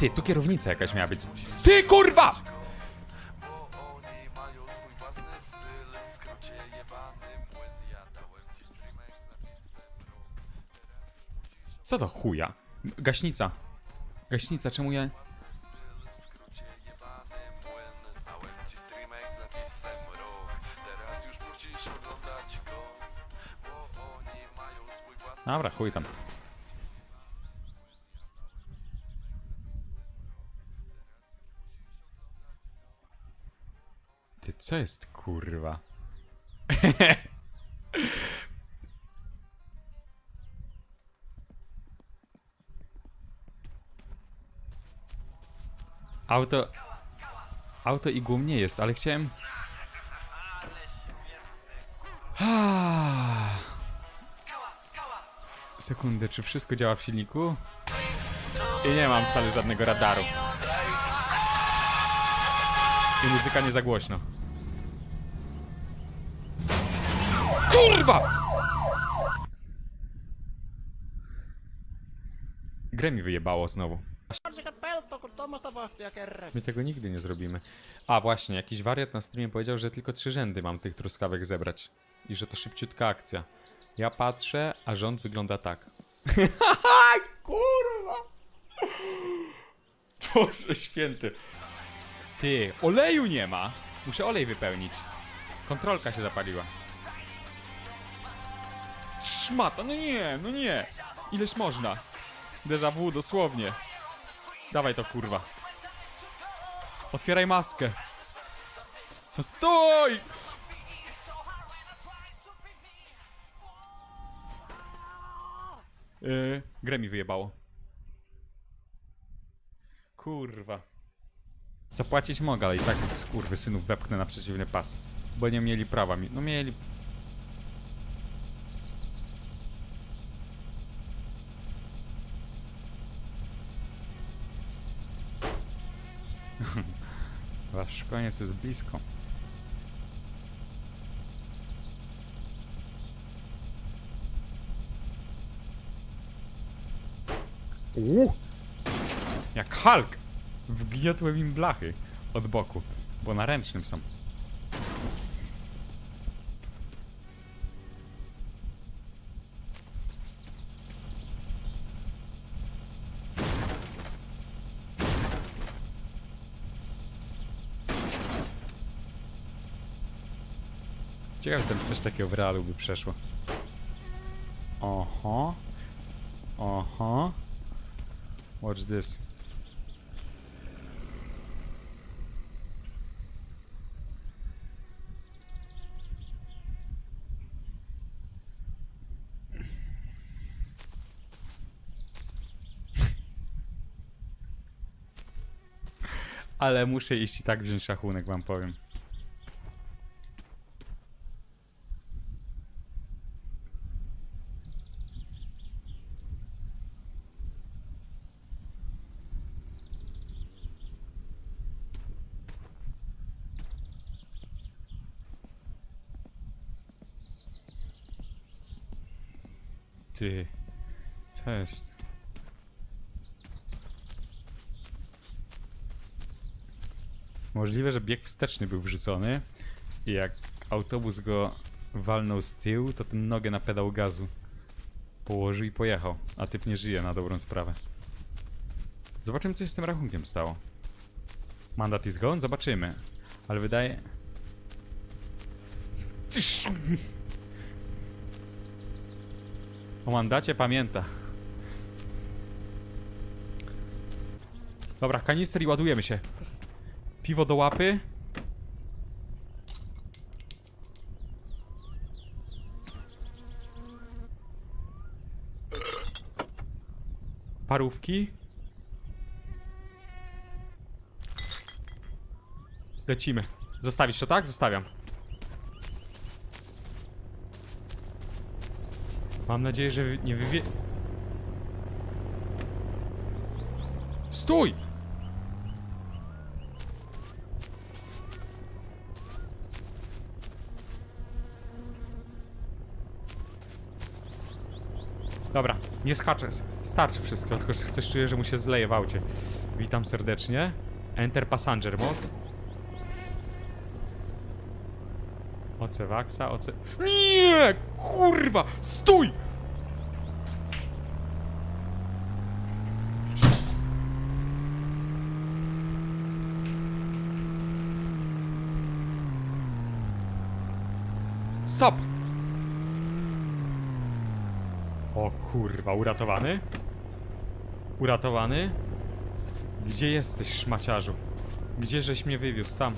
Ty, tu kierownica jakaś miała być. Ty, kurwa! Co to chuja? Gaśnica. Gaśnica, czemu ja... Dobra, chuj tam. Ty, co jest kurwa? Auto... Auto i gum nie jest, ale chciałem... Sekundę, czy wszystko działa w silniku? I nie mam wcale żadnego radaru. I muzyka nie za głośno. Kurwa! Grę mi wyjebało znowu. My tego nigdy nie zrobimy. A właśnie, jakiś wariat na streamie powiedział, że tylko trzy rzędy mam tych truskawek zebrać. I że to szybciutka akcja. Ja patrzę, a rząd wygląda tak. Kurwa! Boże święty. Ty, oleju nie ma. Muszę olej wypełnić. Kontrolka się zapaliła. Szmata, no nie, no nie. Ileż można? Déjà vu, dosłownie. Dawaj to kurwa. Otwieraj maskę. No stój! Yy, grę mi wyjebało. Kurwa. Zapłacić mogę, ale i tak skurwy synów wepchnę na przeciwny pas. Bo nie mieli prawa mi. No mieli. Wasz koniec jest blisko. Uuu! Jak Hulk! Wgniotłem im blachy od boku, bo na ręcznym są. Ciekaw jestem, czy coś takiego w realu by przeszło. Oho. Oho. Watch this. Ale muszę iść i tak wziąć szachunek, wam powiem. Ty, co jest? Możliwe, że bieg wsteczny był wrzucony i jak autobus go walnął z tyłu, to ten nogę na pedał gazu położył i pojechał, a typ nie żyje na dobrą sprawę. Zobaczymy, co się z tym rachunkiem stało. Mandat is gone? Zobaczymy. Ale wydaje... O mandacie pamięta. Dobra, kanister i ładujemy się. Piwo do łapy. Parówki. Lecimy. Zostawić to tak? Zostawiam. Mam nadzieję, że nie wywie... Stój! Dobra, Nie skaczę. Starczy wszystko, tylko że coś czuję, że mu się zleje w aucie. Witam serdecznie. Enter passenger mode. Oce Waxa, oce... Nie! Kurwa! Stój! Stop! O kurwa, uratowany? Uratowany? Gdzie jesteś, szmaciarzu? Gdzie żeś mnie wywiózł? Tam.